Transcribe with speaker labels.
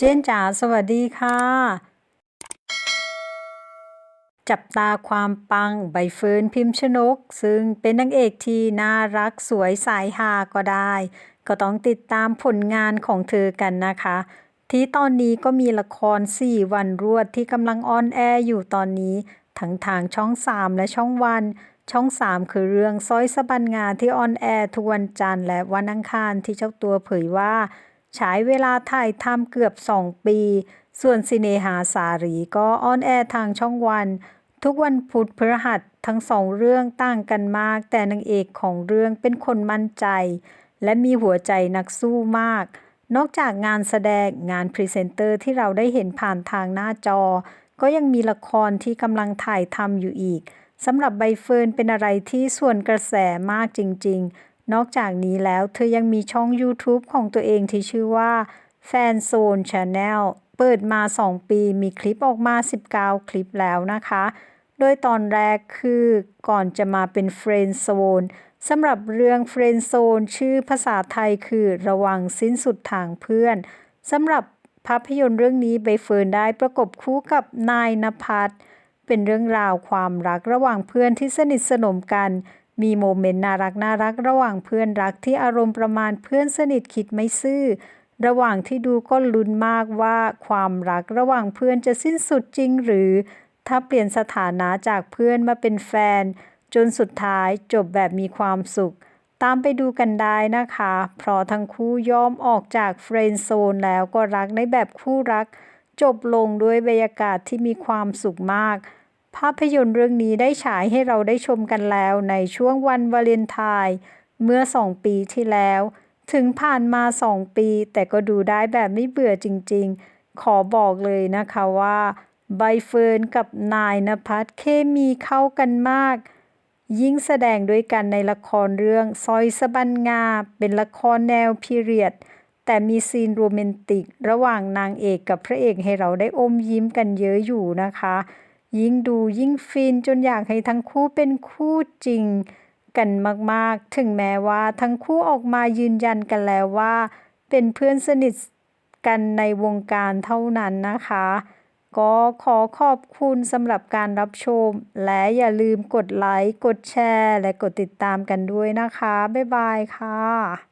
Speaker 1: เจนจ๋าสวัสดีค่ะ จับตาความปังใบเฟิร์นพิมพ์ชนก ซึ่งเป็นนางเอกที่น่ารักสวยสายฮาก็ได้ ก็ต้องติดตามผลงานของเธอกันนะคะ ที่ตอนนี้ก็มีละคร 4 วันรวดที่กำลังออนแอร์อยู่ตอนนี้ ทั้งทางช่อง 3 และช่องวันช่อง 3 คือเรื่องซอยสบันงาที่ออนแอร์ทุกวันจันทร์และวันอังคารที่เจ้าตัวเผยว่า ใช้เวลาถ่ายทำเกือบ 2 ปี ส่วนสิเนหาสารีก็ออนแอร์ทางช่องวัน ทุกวันพุธพฤหัสทั้งสองเรื่องต่างกันมาก แต่นางเอกของเรื่องเป็นคนมั่นใจ และมีหัวใจนักสู้มาก นอกจากงานแสดงงานพรีเซนเตอร์ที่เราได้เห็นผ่านทางหน้าจอ ก็ยังมีละครที่กำลังถ่ายทำอยู่อีกสำหรับใบเฟิร์นเป็นอะไรที่ส่วนกระแสมากจริง ๆ นอกจากนี้แล้วเธอยังมีช่อง YouTube ของตัวเองที่ชื่อว่าแฟนโซนชาแนลเปิดมา 2 ปีมีคลิปออกมา 19 คลิปแล้วนะคะ โดยตอนแรกคือก่อนจะมาเป็นเฟรนโซนสำหรับเรื่องเฟรนโซนชื่อภาษาไทยคือระวังสิ้นสุดทางเพื่อนสำหรับภาพยนตร์เรื่องนี้ใบเฟิร์นได้ประกบคู่กับนายนภัสเป็นเรื่องราวความรักระหว่างเพื่อนที่สนิทสนมกัน มีโมเมนต์น่ารักน่ารักระหว่างเพื่อนรักที่อารมณ์ประมาณเพื่อนสนิทคิดไม่ซื่อ ระหว่างที่ดูก็ลุ้นมากว่าความรักระหว่างเพื่อนจะสิ้นสุดจริงหรือ ถ้าเปลี่ยนสถานะจากเพื่อนมาเป็นแฟน จนสุดท้ายจบแบบมีความสุข ตามไปดูกันได้นะคะ เพราะทั้งคู่ยอมออกจากเฟรนด์โซนแล้วก็รักในแบบคู่รัก จบลงด้วยบรรยากาศที่มีความสุขมาก ภาพยนตร์เรื่องนี้ได้ฉายให้เราได้ชมกันแล้วในช่วงวันวาเลนไทน์เมื่อ 2 ปีที่แล้ว ถึงผ่านมา 2 ปี แต่ก็ดูได้แบบไม่เบื่อจริง ๆ ขอบอกเลยนะคะว่าใบเฟิร์นกับนายนภัสเคมีเข้ากันมาก ยิ่งแสดงด้วยกันในละครเรื่องซอยสบันงา เป็นละครแนวพีเรียด แต่มีซีนโรแมนติก ระหว่างนางเอกกับพระเอกให้เราได้อมยิ้มกันเยอะอยู่นะคะ ยิ่งดูยิ่งฟินจนอยากให้ทั้งคู่เป็นคู่จริงกันมากๆ ถึงแม้ว่าทั้งคู่ออกมายืนยันกันแล้วว่า เป็นเพื่อนสนิทกันในวงการเท่านั้นนะคะ ก็ขอขอบคุณสำหรับการรับชม และอย่าลืมกดไลค์ กดแชร์ และกดติดตามกันด้วยนะคะ บ๊ายบายค่ะ